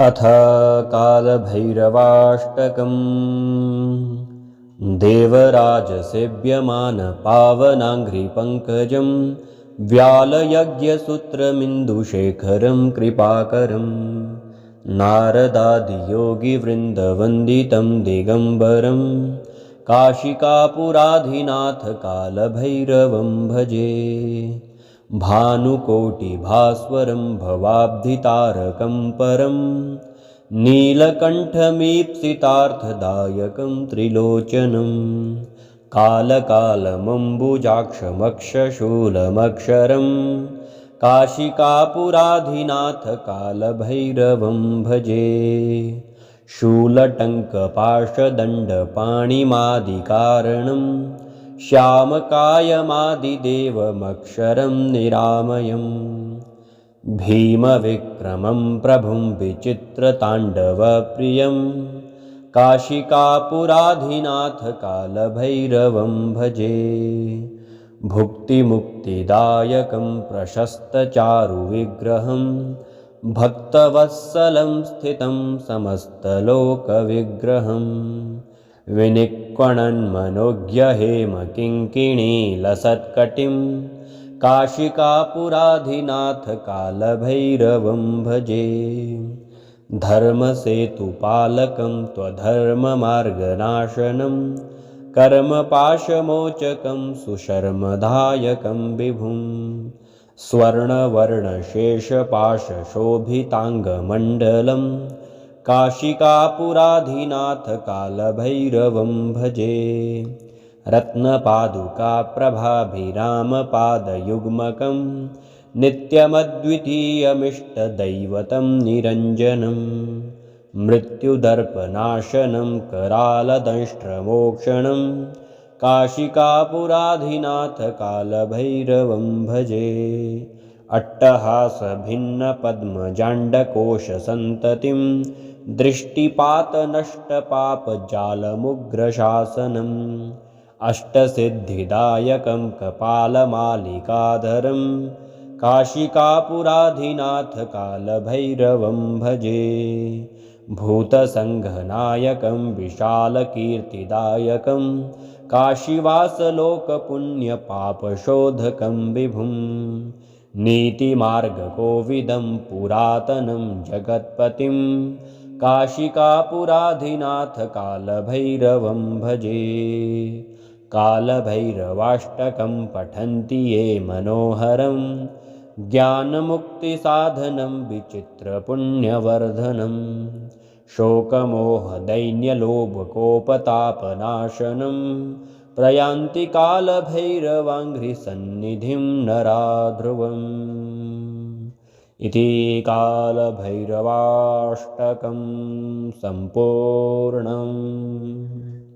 अथ कालभैरवाष्टकम्। देवराजसेव्यमानपावनाङ्घ्रिपङ्कजं व्यालयज्ञसूत्रमिन्दुशेखरं कृपाकरं नारदादियोगिवृन्दवन्दितं दिगम्बरं काशिकापुराधिनाथकालभैरवं भजे भानुकोटिभास्वरं भवाब्धितारकं परं नीलकण्ठमीप्सितार्थदायकं त्रिलोचनं कालकालमम्बुजाक्षमक्षशूलमक्षरं काशिकापुराधिनाथकालभैरवं भजे शूलटङ्कपाशदण्डपाणिमादिकारणम् श्यामकायमादिदेवमक्षरं निरामयम्। भीमविक्रमं प्रभुं विचित्रताण्डवप्रियं काशिकापुराधिनाथकालभैरवं भजे। भुक्तिमुक्तिदायकं प्रशस्तचारुविग्रहं भक्तवत्सलं स्थितं समस्तलोकविग्रहम् विनिक्वणन्मनोज्ञहेमकिङ्किणीलसत्कटिं काशिकापुराधिनाथकालभैरवं भजे। धर्मसेतुपालकं त्वधर्ममार्गनाशनं कर्मपाशमोचकं सुशर्मदायकं विभुं। स्वर्णवर्णशेषपाशशोभिताङ्गमण्डलम् काशिकापुराधिनाथकालभैरवं भजे। रत्नपादुकाप्रभाभिरामपादयुग्मकं नित्यमद्वितीयमिष्टदैवतं निरञ्जनं मृत्युदर्पनाशनं करालदंष्ट्रमोक्षणं काशिकापुराधिनाथकालभैरवं भजे अट्टहासभिन्नपद्मजाण्डकोशसन्ततिं दृष्टिपातनष्टपापजालमुग्रशासनम् अष्टसिद्धिदायकं कपालमालिकाधरं काशिकापुराधिनाथकालभैरवं भजे भूतसङ्घनायकं विशालकीर्तिदायकं काशीवासलोकपुण्यपापशोधकं विभुम् नीतिमार्गकोविदं पुरातनं जगत्पतिं काशिकापुराधिनाथकालभैरवं भजे। कालभैरवाष्टकं पठन्ति ये मनोहरं ज्ञानमुक्तिसाधनं विचित्रपुण्यवर्धनं शोकमोहदैन्यलोभकोपतापनाशनं प्रयान्ति कालभैरवाङ्घ्रिसन्निधिं नराध्रुवम्। इति कालभैरवाष्टकं सम्पूर्णम्